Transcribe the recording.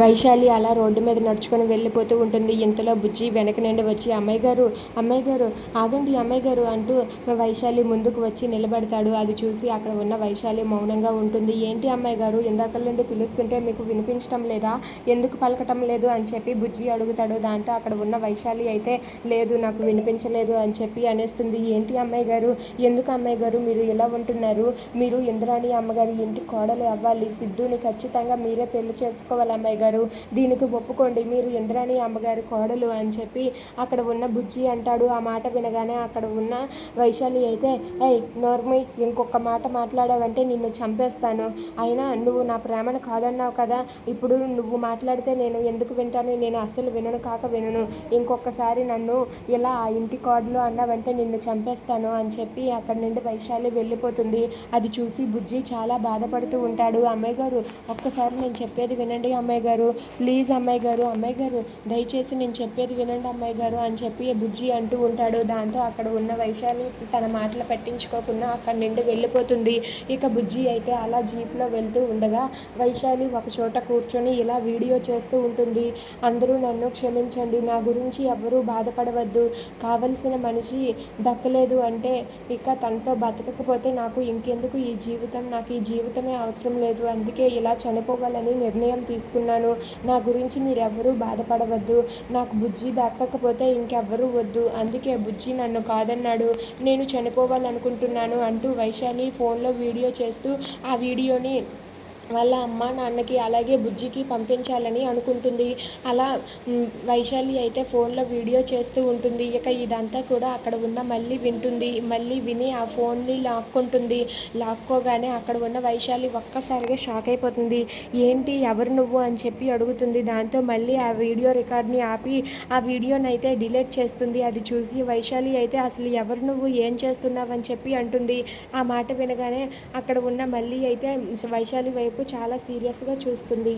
వైశాలి అలా రోడ్డు మీద నడుచుకొని వెళ్ళిపోతూ ఉంటుంది. ఇంతలో బుజ్జి వెనక నుండి వచ్చి అమ్మాయి గారు అమ్మాయి గారు ఆగండి అమ్మాయి గారు అంటూ వైశాలి ముందుకు వచ్చి నిలబడతాడు. అది చూసి అక్కడ ఉన్న వైశాలి మౌనంగా ఉంటుంది. ఏంటి అమ్మాయి గారు ఇందాక నుండి పిలుస్తుంటే మీకు వినిపించడం లేదా? ఎందుకు పలకటం లేదు? అని చెప్పి బుజ్జి అడుగుతాడు. దాంతో అక్కడ ఉన్న వైశాలి అయితే లేదు నాకు వినిపించలేదు అని చెప్పి అనేస్తుంది. ఏంటి అమ్మాయి గారు ఎందుకు అమ్మాయి గారు మీరు ఎలా ఉంటున్నారు? మీరు ఇంద్రాణి అమ్మగారి ఇంటి కోడలు అవ్వాలి. సిద్ధుని ఖచ్చితంగా మీరే పెళ్ళి చేసుకోవాలి అమ్మాయి గారు దీనికి ఒప్పుకోండి మీరు ఇంద్రాణి అమ్మగారి కోడలు అని చెప్పి అక్కడ ఉన్న బుజ్జి అంటాడు. ఆ మాట వినగానే అక్కడ ఉన్న వైశాలి అయితే ఏయ్ నోర్మి ఇంకొక మాట మాట్లాడావంటే నిన్ను చంపేస్తాను. అయినా నువ్వు నా ప్రేమను కాదన్నావు కదా. ఇప్పుడు నువ్వు మాట్లాడితే నేను ఎందుకు వింటాను? నేను అస్సలు వినను కాక వినను. ఇంకొకసారి నన్ను ఇలా ఆ ఇంటి కోడలు అన్నావంటే నిన్ను చంపేస్తాను అని చెప్పి అక్కడ నుండి వైశాలి వెళ్ళిపోతుంది. అది చూసి బుజ్జి చాలా బాధపడుతూ ఉంటాడు. అమ్మాయి గారు ఒక్కసారి నేను చెప్పేది వినండి అమ్మాయి గారు. ప్లీజ్ అమ్మాయి గారు అమ్మాయి గారు దయచేసి నేను చెప్పేది వినండి అమ్మాయి గారు అని చెప్పి బుజ్జి అంటూ ఉంటాడు. దాంతో అక్కడ ఉన్న వైశాలి తన మాటలు పట్టించుకోకుండా అక్కడ నుండి వెళ్ళిపోతుంది. ఇక బుజ్జి అయితే అలా జీప్లో వెళ్తూ ఉండగా వైశాలి ఒక చోట కూర్చొని ఇలా వీడియో చేస్తూ ఉంటుంది. అందరూ నన్ను క్షమించండి నా గురించి ఎవరూ బాధపడవద్దు. కావలసిన మనిషి దక్కలేదు అంటే ఇక తనతో బతకకపోతే నాకు ఇంకెందుకు ఈ జీవితం? నాకు ఈ జీవితమే అవసరం లేదు. అందుకే ఇలా చనిపోవాలని నిర్ణయం తీసుకున్నాను. నా గురించి మీరెవరూ బాధపడవద్దు. నాకు బుజ్జి దక్కకపోతే ఇంకెవ్వరూ వద్దు. అందుకే బుజ్జి నన్ను కాదన్నాడు. నేను చనిపోవాలనుకుంటున్నాను అంటూ వైశాలి ఫోన్లో వీడియో చేస్తూ ఆ వీడియోని వాళ్ళ అమ్మ నాన్నకి అలాగే బుజ్జికి పంపించాలని అనుకుంటుంది. అలా వైశాలి అయితే ఫోన్లో వీడియో చేస్తూ ఉంటుంది. ఇక ఇదంతా కూడా అక్కడ ఉన్న మళ్ళీ వింటుంది. మళ్ళీ విని ఆ ఫోన్ని లాక్కుంటుంది. లాక్కోగానే అక్కడ ఉన్న వైశాలి ఒక్కసారిగా షాక్ అయిపోతుంది. ఏంటి ఎవరు నువ్వు? అని చెప్పి అడుగుతుంది. దాంతో మళ్ళీ ఆ వీడియో రికార్డ్ని ఆపి ఆ వీడియోని అయితే డిలీట్ చేస్తుంది. అది చూసి వైశాలి అయితే అసలు ఎవరు నువ్వు? ఏం చేస్తున్నావు? అని చెప్పి అంటుంది. ఆ మాట వినగానే అక్కడ ఉన్న మళ్ళీ అయితే వైశాలి వైపు వైపు చాలా సీరియస్గా చూస్తుంది.